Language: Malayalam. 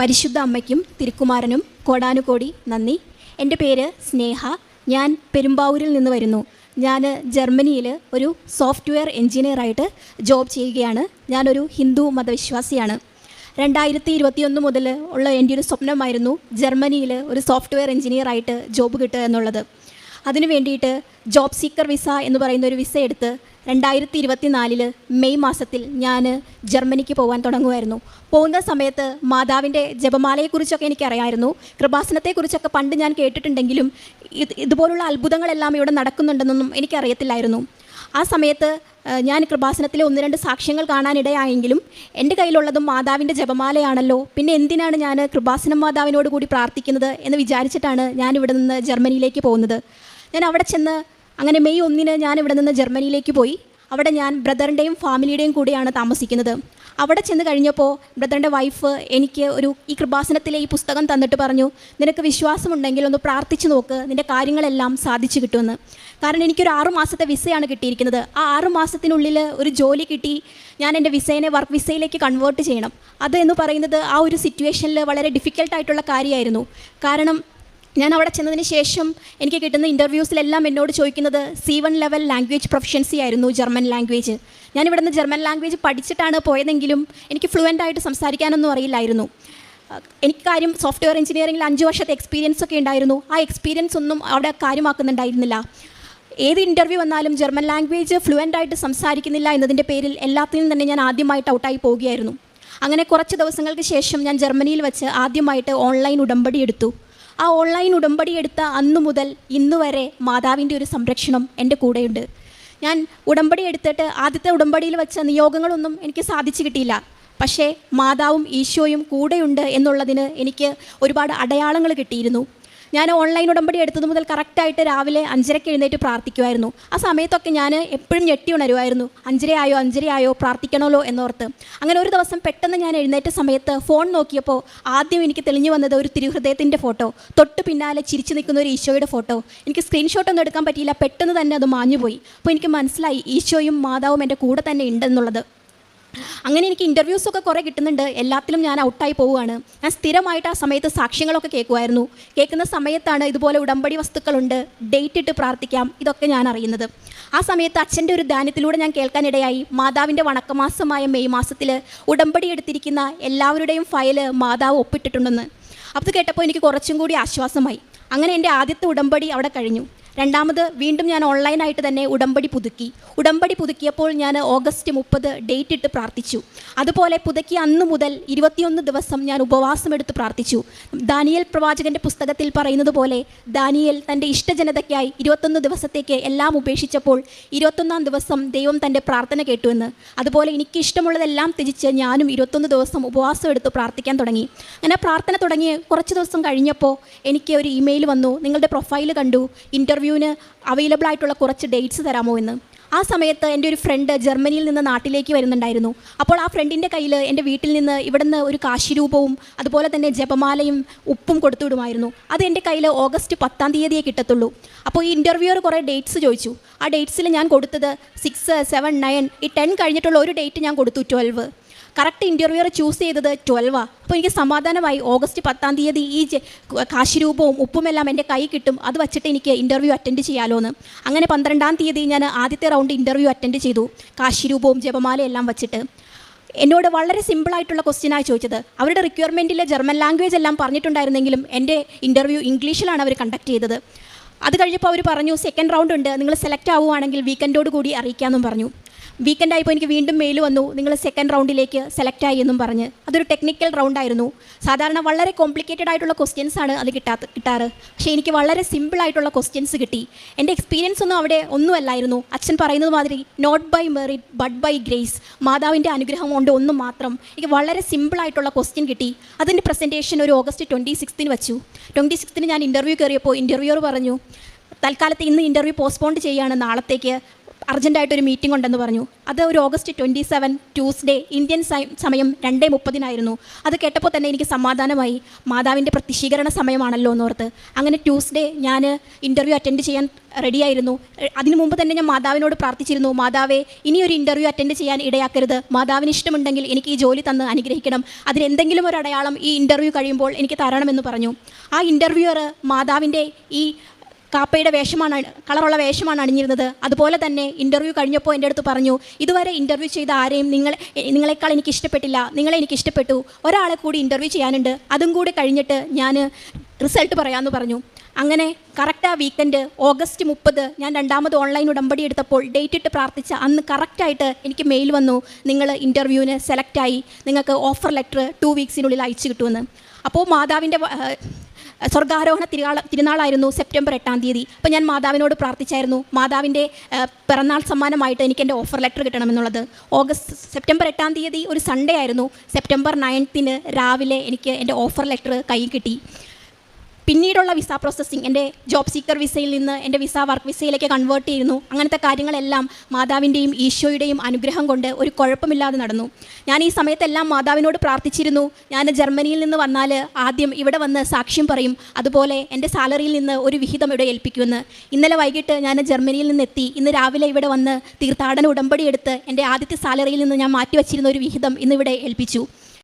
പരിശുദ്ധ അമ്മയ്ക്കും തിരുക്കുമാരനും കോടാനുകോടി നന്ദി. എന്റെ പേര് സ്നേഹ. ഞാൻ പെരുമ്പാവൂരിൽ നിന്ന് വരുന്നു. ഞാൻ ജർമ്മനിയിൽ ഒരു സോഫ്റ്റ്വെയർ എൻജിനീയറായിട്ട് ജോബ് ചെയ്യുകയാണ്. ഞാനൊരു ഹിന്ദു മതവിശ്വാസിയാണ്. രണ്ടായിരത്തി ഇരുപത്തിയൊന്ന് മുതൽ ഉള്ള എന്റെ ഒരു സ്വപ്നമായിരുന്നു ജർമ്മനിയിൽ ഒരു സോഫ്റ്റ്വെയർ എഞ്ചിനീയറായിട്ട് ജോബ് കിട്ടുക എന്നുള്ളത്. അതിനു വേണ്ടിയിട്ട് ജോബ് സീക്കർ വിസ എന്ന് പറയുന്ന ഒരു വിസ എടുത്ത് രണ്ടായിരത്തി ഇരുപത്തി നാലിൽ മെയ് മാസത്തിൽ ഞാൻ ജർമ്മനിക്ക് പോകാൻ തുടങ്ങുമായിരുന്നു പോകുന്ന സമയത്ത് മാതാവിന്റെ ജപമാലയെക്കുറിച്ചൊക്കെ എനിക്കറിയായിരുന്നു. കൃപാസനത്തെക്കുറിച്ചൊക്കെ പണ്ട് ഞാൻ കേട്ടിട്ടുണ്ടെങ്കിലും ഇത് ഇതുപോലുള്ള അത്ഭുതങ്ങളെല്ലാം ഇവിടെ നടക്കുന്നുണ്ടെന്നൊന്നും എനിക്കറിയത്തില്ലായിരുന്നു. ആ സമയത്ത് ഞാൻ കൃപാസനത്തിലെ ഒന്ന് രണ്ട് സാക്ഷ്യങ്ങൾ കാണാനിടയായെങ്കിലും എന്റെ കയ്യിലുള്ളതും മാതാവിന്റെ ജപമാലയാണല്ലോ. പിന്നെ എന്തിനാണ് ഞാൻ കൃപാസനം മാതാവിനോട് കൂടി പ്രാർത്ഥിക്കുന്നത് എന്ന് വിചാരിച്ചിട്ടാണ് ഞാൻ ഇവിടെ നിന്ന് ജർമ്മനിയിലേക്ക് പോകുന്നത്. ഞാൻ അവിടെ ചെന്ന് അങ്ങനെ മെയ് ഒന്നിന് ഞാൻ ഇവിടെ നിന്ന് ജർമ്മനിയിലേക്ക് പോയി. അവിടെ ഞാൻ ബ്രദറിന്റെയും ഫാമിലിയുടെയും കൂടെയാണ് താമസിക്കുന്നത്. അവിടെ ചെന്ന് കഴിഞ്ഞപ്പോൾ ബ്രദറിന്റെ വൈഫ് എനിക്ക് ഒരു ഈ കൃപാസനത്തിലെ ഈ പുസ്തകം തന്നിട്ട് പറഞ്ഞു നിനക്ക് വിശ്വാസമുണ്ടെങ്കിൽ ഒന്ന് പ്രാർത്ഥിച്ചു നോക്ക് നിന്റെ കാര്യങ്ങളെല്ലാം സാധിച്ചു കിട്ടുമെന്ന്. കാരണം എനിക്കൊരു ആറു മാസത്തെ വിസയാണ് കിട്ടിയിരിക്കുന്നത്. ആ ആറു മാസത്തിനുള്ളിൽ ഒരു ജോലി കിട്ടി. ഞാൻ എന്റെ വിസയെ വർക്ക് വിസയിലേക്ക് കൺവേർട്ട് ചെയ്യണം. അത് എന്ന് പറയുന്നത് ആ ഒരു സിറ്റുവേഷനിൽ വളരെ ഡിഫിക്കൽട്ടായിട്ടുള്ള കാര്യമായിരുന്നു. കാരണം ഞാൻ അവിടെ ചെന്നതിന് ശേഷം എനിക്ക് കിട്ടുന്ന ഇന്റർവ്യൂസിലെല്ലാം എന്നോട് ചോദിക്കുന്നത് C one level language proficiency ആയിരുന്നു ജർമ്മൻ ലാംഗ്വേജ് ഞാൻ ഇവിടുന്ന് ജർമ്മൻ ലാംഗ്വേജ് പഠിച്ചിട്ടാണ് പോയതെങ്കിലും എനിക്ക് ഫ്ലുവന്റ് ആയിട്ട് സംസാരിക്കാനൊന്നും അറിയില്ലായിരുന്നു. എനിക്ക് കാര്യം സോഫ്റ്റ്വെയർ എഞ്ചിനീയറിംഗിൽ അഞ്ച് വർഷത്തെ എക്സ്പീരിയൻസ് ഒക്കെ ഉണ്ടായിരുന്നു. ആ എക്സ്പീരിയൻസ് ഒന്നും അവിടെ കാര്യമാക്കുന്നുണ്ടായിരുന്നില്ല. ഏത് ഇന്റർവ്യൂ വന്നാലും ജർമ്മൻ ലാംഗ്വേജ് ഫ്ലുവന്റ് ആയിട്ട് സംസാരിക്കുന്നില്ല എന്നതിന്റെ പേരിൽ എല്ലാത്തിനും തന്നെ ഞാൻ ആദ്യമായിട്ട് ഔട്ടായി പോവുകയായിരുന്നു. അങ്ങനെ കുറച്ച് ദിവസങ്ങൾക്ക് ശേഷം ഞാൻ ജർമ്മനിയിൽ വെച്ച് ആദ്യമായിട്ട് ഓൺലൈൻ ഉടമ്പടി എടുത്തു. ആ ഓൺലൈൻ ഉടമ്പടി എടുത്ത അന്നു മുതൽ ഇന്ന് വരെ മാതാവിന്റെ ഒരു സംരക്ഷണം എന്റെ കൂടെയുണ്ട്. ഞാൻ ഉടമ്പടി എടുത്തിട്ട് ആദ്യത്തെ ഉടമ്പടിയിൽ വെച്ച നിയോഗങ്ങളൊന്നും എനിക്ക് സാധിച്ചു കിട്ടിയില്ല. പക്ഷേ മാതാവും ഈശോയും കൂടെയുണ്ട് എന്നുള്ളതിന് എനിക്ക് ഒരുപാട് അടയാളങ്ങൾ കിട്ടിയിരുന്നു. ഞാൻ ഓൺലൈൻ ഉടമ്പടി എടുത്തത് മുതൽ കറക്റ്റായിട്ട് രാവിലെ അഞ്ചരയ്ക്ക് എഴുന്നേറ്റ് പ്രാർത്ഥിക്കുമായിരുന്നു ആ സമയത്തൊക്കെ ഞാൻ എപ്പോഴും ഞെട്ടി ഉണരുമായിരുന്നു അഞ്ചരയായോ അഞ്ചരയായോ പ്രാർത്ഥിക്കണമല്ലോ എന്നോർത്ത്. അങ്ങനെ ഒരു ദിവസം പെട്ടെന്ന് ഞാൻ എഴുന്നേറ്റ സമയത്ത് ഫോൺ നോക്കിയപ്പോൾ ആദ്യം എനിക്ക് തെളിഞ്ഞു വന്നത് ഒരു തിരുഹൃദയത്തിന്റെ ഫോട്ടോ തൊട്ട് പിന്നാലെ ചിരിച്ചു നിൽക്കുന്ന ഒരു ഈശോയുടെ ഫോട്ടോ എനിക്ക് സ്ക്രീൻഷോട്ട് ഒന്നും എടുക്കാൻ പറ്റിയില്ല പെട്ടെന്ന് തന്നെ അത് മാഞ്ഞുപോയി. അപ്പോൾ എനിക്ക് മനസ്സിലായി ഈശോയും മാതാവും എന്റെ കൂടെ തന്നെ ഉണ്ടെന്നുള്ളത്. അങ്ങനെ എനിക്ക് ഇന്റർവ്യൂസ് ഒക്കെ കുറേ കിട്ടുന്നുണ്ട്. എല്ലാത്തിലും ഞാൻ ഔട്ടായി പോവുകയാണ്. ഞാൻ സ്ഥിരമായിട്ട് ആ സമയത്ത് സാക്ഷ്യങ്ങളൊക്കെ കേൾക്കുമായിരുന്നു. കേൾക്കുന്ന സമയത്താണ് ഇതുപോലെ ഉടമ്പടി വസ്തുക്കളുണ്ട്. ഡേറ്റ് ഇട്ട് പ്രാർത്ഥിക്കാം. ഇതൊക്കെ ഞാൻ അറിയുന്നത്. ആ സമയത്ത് അച്ഛന്റെ ഒരു ധ്യാനത്തിലൂടെ ഞാൻ കേൾക്കാനിടയായി. മാതാവിന്റെ വണക്കമാസമായ മെയ് മാസത്തിൽ ഉടമ്പടി എടുത്തിരിക്കുന്ന എല്ലാവരുടെയും ഫയൽ മാതാവ് ഒപ്പിട്ടിട്ടുണ്ടെന്ന്. അപ്പോൾ കേട്ടപ്പോൾ എനിക്ക് കുറച്ചും കൂടി ആശ്വാസമായി. അങ്ങനെ എന്റെ ആദ്യത്തെ ഉടമ്പടി അവിടെ കഴിഞ്ഞു. രണ്ടാമത് വീണ്ടും ഞാൻ ഓൺലൈനായിട്ട് തന്നെ ഉടമ്പടി പുതുക്കി. ഉടമ്പടി പുതുക്കിയപ്പോൾ ഞാൻ ഓഗസ്റ്റ് മുപ്പത് ഡേറ്റ് ഇട്ട് പ്രാർത്ഥിച്ചു. അതുപോലെ പുതുക്കി അന്ന് മുതൽ ഇരുപത്തിയൊന്ന് ദിവസം ഞാൻ ഉപവാസം എടുത്ത് പ്രാർത്ഥിച്ചു. ദാനിയൽ പ്രവാചകന്റെ പുസ്തകത്തിൽ പറയുന്നത് പോലെ ദാനിയൽ തന്റെ ഇഷ്ടജനതയ്ക്കായി ഇരുപത്തൊന്ന് ദിവസത്തേക്ക് എല്ലാം ഉപേക്ഷിച്ചപ്പോൾ ഇരുപത്തൊന്നാം ദിവസം ദൈവം തന്റെ പ്രാർത്ഥന കേട്ടുവെന്ന് അതുപോലെ എനിക്ക് ഇഷ്ടമുള്ളതെല്ലാം ത്യജിച്ച് ഞാനും ഇരുപത്തൊന്ന് ദിവസം ഉപവാസം എടുത്ത് പ്രാർത്ഥിക്കാൻ തുടങ്ങി. അങ്ങനെ പ്രാർത്ഥന തുടങ്ങി കുറച്ച് ദിവസം കഴിഞ്ഞപ്പോൾ എനിക്ക് ഒരു ഇമെയിൽ വന്നു. നിങ്ങളുടെ പ്രൊഫൈൽ കണ്ടു. ഇന്റർവ്യൂവിന് അവൈലബിൾ ആയിട്ടുള്ള കുറച്ച് ഡേറ്റ്സ് തരാമോ എന്ന്. ആ സമയത്ത് എന്റെ ഒരു ഫ്രണ്ട് ജർമ്മനിയിൽ നിന്ന് നാട്ടിലേക്ക് വരുന്നുണ്ടായിരുന്നു. അപ്പോൾ ആ ഫ്രണ്ടിന്റെ കയ്യിൽ എന്റെ വീട്ടിൽ നിന്ന് ഇവിടുന്ന് ഒരു കാശിരൂപവും അതുപോലെ തന്നെ ജപമാലയും ഉപ്പും കൊടുത്തു വിടുമായിരുന്നു അത് എന്റെ കയ്യിൽ ഓഗസ്റ്റ് പത്താം തീയതിയെ കിട്ടത്തുള്ളൂ. അപ്പോൾ ഈ ഇന്റർവ്യൂവർ കുറേ ഡേറ്റ്സ് ചോദിച്ചു. ആ ഡേറ്റ്സിൽ ഞാൻ കൊടുത്തത് സിക്സ് സെവൻ നയൻ ഈ ടെൻ കഴിഞ്ഞിട്ടുള്ള ഒരു ഡേറ്റ് ഞാൻ കൊടുത്തു ട്വൽവ് കറക്റ്റ് ഇന്റർവ്യൂർ ചൂസ് ചെയ്തത് ട്വൽവാ അപ്പോൾ എനിക്ക് സമാധാനമായി ഓഗസ്റ്റ് പത്താം തീയതി ഈ കാശിരൂപവും ഉപ്പുമെല്ലാം എന്റെ കൈ കിട്ടും. അത് വച്ചിട്ട് എനിക്ക് ഇന്റർവ്യൂ അറ്റൻഡ് ചെയ്യാമല്ലോ എന്ന് അങ്ങനെ പന്ത്രണ്ടാം തീയതി ഞാൻ ആദ്യത്തെ റൗണ്ട് ഇന്റർവ്യൂ അറ്റൻഡ് ചെയ്തു. കാശിരൂപവും ജപമാലയെല്ലാം വച്ചിട്ട്. എന്നോട് വളരെ സിമ്പിളായിട്ടുള്ള ക്വസ്റ്റ്യനായി ചോദിച്ചത്. അവരുടെ റിക്വയർമെന്റിലെ ജർമ്മൻ ലാംഗ്വേജ് എല്ലാം പറഞ്ഞിട്ടുണ്ടായിരുന്നെങ്കിലും എന്റെ ഇന്റർവ്യൂ ഇംഗ്ലീഷിലാണ് അവർ കണ്ടക്ട് ചെയ്തത്. അത് കഴിഞ്ഞപ്പോൾ അവർ പറഞ്ഞു സെക്കൻഡ് റൗണ്ട് ഉണ്ട്. നിങ്ങൾ സെലക്ട് ആവുകയാണെങ്കിൽ വീക്കെൻഡോട് കൂടി അറിയിക്കാമെന്നും പറഞ്ഞു. വീക്കെൻഡ് ആയപ്പോൾ എനിക്ക് വീണ്ടും മെയിൽ വന്നു. നിങ്ങൾ സെക്കൻഡ് റൗണ്ടിലേക്ക് സെലക്ട് ആയി എന്നും പറഞ്ഞ്. അതൊരു ടെക്നിക്കൽ റൗണ്ട് ആയിരുന്നു. സാധാരണ വളരെ കോംപ്ലിക്കേറ്റഡ് ആയിട്ടുള്ള ക്വസ്റ്റ്യൻസ് ആണ് അത് കിട്ടാത്ത കിട്ടാറ്. പക്ഷേ എനിക്ക് വളരെ സിമ്പിൾ ആയിട്ടുള്ള ക്വസ്റ്റ്യൻസ് കിട്ടി. എന്റെ എക്സ്പീരിയൻസ് ഒന്നും അവിടെ ഒന്നുമല്ലായിരുന്നു. അച്ഛൻ പറയുന്നത് മാതിരി not by merit but by grace മാതാവിന്റെ അനുഗ്രഹം കൊണ്ട് ഒന്നും മാത്രം എനിക്ക് വളരെ സിമ്പിൾ ആയിട്ടുള്ള ക്വസ്റ്റ്യൻ കിട്ടി. അതിന്റെ പ്രസന്റേഷൻ ഒരു ഓഗസ്റ്റ് ട്വന്റി സിക്സ്തിന് വെച്ചു. ട്വന്റി സിക്സ്തിന് ഞാൻ ഇന്റർവ്യൂ കയറിയപ്പോൾ ഇന്റർവ്യൂവർ പറഞ്ഞു തൽക്കാലത്ത് ഇന്ന് ഇന്റർവ്യൂ പോസ്റ്റ്പോണ്ട് ചെയ്യുകയാണ്. നാളത്തേക്ക് അർജന്റായിട്ടൊരു മീറ്റിംഗ് ഉണ്ടെന്ന് പറഞ്ഞു. അത് ഒരു August twenty seven Tuesday Indian സമയം രണ്ടേ മുപ്പതിനായിരുന്നു. അത് കേട്ടപ്പോൾ തന്നെ എനിക്ക് സമാധാനമായി. മാതാവിന്റെ പ്രത്യക്ഷീകരണ സമയമാണല്ലോ എന്നോർത്ത്. അങ്ങനെ ട്യൂസ്ഡേ ഞാൻ ഇന്റർവ്യൂ അറ്റൻഡ് ചെയ്യാൻ റെഡിയായിരുന്നു അതിനു മുമ്പ് തന്നെ ഞാൻ മാതാവിനോട് പ്രാർത്ഥിച്ചിരുന്നു. മാതാവേ ഒരു ഇന്റർവ്യൂ അറ്റൻഡ് ചെയ്യാൻ ഇടയാക്കരുത്. മാതാവിന് ഇഷ്ടമുണ്ടെങ്കിൽ എനിക്ക് ഈ ജോലി തന്ന് അനുഗ്രഹിക്കണം. അതിനെന്തെങ്കിലും ഒരു അടയാളം ഈ ഇന്റർവ്യൂ കഴിയുമ്പോൾ എനിക്ക് തരണമെന്ന് പറഞ്ഞു. ആ ഇന്റർവ്യൂവർ മാതാവിന്റെ ഈ കാപ്പയുടെ വേഷമാണ് കളറുള്ള വേഷമാണ് അണിഞ്ഞിരുന്നത്. അതുപോലെ തന്നെ ഇന്റർവ്യൂ കഴിഞ്ഞപ്പോൾ എന്റെ അടുത്ത് പറഞ്ഞു ഇതുവരെ ഇന്റർവ്യൂ ചെയ്ത ആരെയും നിങ്ങൾ നിങ്ങളെക്കാൾ എനിക്ക് ഇഷ്ടപ്പെട്ടില്ല. നിങ്ങളെ എനിക്ക് ഇഷ്ടപ്പെട്ടു. ഒരാളെ കൂടി ഇന്റർവ്യൂ ചെയ്യാനുണ്ട്. അതും കൂടി കഴിഞ്ഞിട്ട് ഞാൻ റിസൾട്ട് പറയാമെന്ന് പറഞ്ഞു. അങ്ങനെ കറക്റ്റ് ആ വീക്കെൻഡ് ഓഗസ്റ്റ് മുപ്പത് ഞാൻ രണ്ടാമത് ഓൺലൈൻ ഉടമ്പടി എടുത്തപ്പോൾ ഡേറ്റ് ഇട്ട് പ്രാർത്ഥിച്ച അന്ന് കറക്റ്റായിട്ട് എനിക്ക് മെയിൽ വന്നു. നിങ്ങൾ ഇന്റർവ്യൂവിന് സെലക്റ്റായി നിങ്ങൾക്ക് ഓഫർ ലെറ്റർ ടു വീക്സിനുള്ളിൽ അയച്ചു കിട്ടുമെന്ന്. അപ്പോൾ മാതാവിന്റെ സ്വർഗാരോഹണ തിരുനാൾ തിരുനാളായിരുന്നു സെപ്റ്റംബർ എട്ടാം തീയതി. അപ്പോൾ ഞാൻ മാതാവിനോട് പ്രാർത്ഥിച്ചായിരുന്നു. മാതാവിന്റെ പിറന്നാൾ സമ്മാനമായിട്ട് എനിക്ക് എന്റെ ഓഫർ ലെറ്റർ കിട്ടണമെന്നുള്ളത്. ഓഗസ്റ്റ് സെപ്റ്റംബർ എട്ടാം തീയതി ഒരു സൺഡേ ആയിരുന്നു. സെപ്റ്റംബർ നയൻത്തിന് രാവിലെ എനിക്ക് എന്റെ ഓഫർ ലെറ്റർ കൈ കിട്ടി. പിന്നീടുള്ള വിസ പ്രോസസ്സിങ് എന്റെ ജോബ് സീക്കർ വിസയിൽ നിന്ന് എന്റെ വിസ വർക്ക് വിസയിലേക്ക് കൺവേർട്ട് ചെയ്യുന്നു അങ്ങനത്തെ കാര്യങ്ങളെല്ലാം മാതാവിന്റെയും ഈശോയുടെയും അനുഗ്രഹം കൊണ്ട് ഒരു കുഴപ്പമില്ലാതെ നടന്നു. ഞാൻ ഈ സമയത്തെല്ലാം മാതാവിനോട് പ്രാർത്ഥിച്ചിരുന്നു. ഞാൻ ജർമ്മനിയിൽ നിന്ന് വന്നാൽ ആദ്യം ഇവിടെ വന്ന് സാക്ഷ്യം പറയും. അതുപോലെ എന്റെ സാലറിയിൽ നിന്ന് ഒരു വിഹിതം ഇവിടെ ഏൽപ്പിക്കുമെന്ന്. ഇന്നലെ വൈകിട്ട് ഞാൻ ജർമ്മനിയിൽ നിന്ന് എത്തി ഇന്ന് രാവിലെ ഇവിടെ വന്ന് തീർത്ഥാടന ഉടമ്പടി എടുത്ത് എന്റെ ആദ്യത്തെ സാലറിയിൽ നിന്ന് ഞാൻ മാറ്റിവെച്ചിരുന്ന ഒരു വിഹിതം ഇന്നിവിടെ ഏൽപ്പിച്ചു.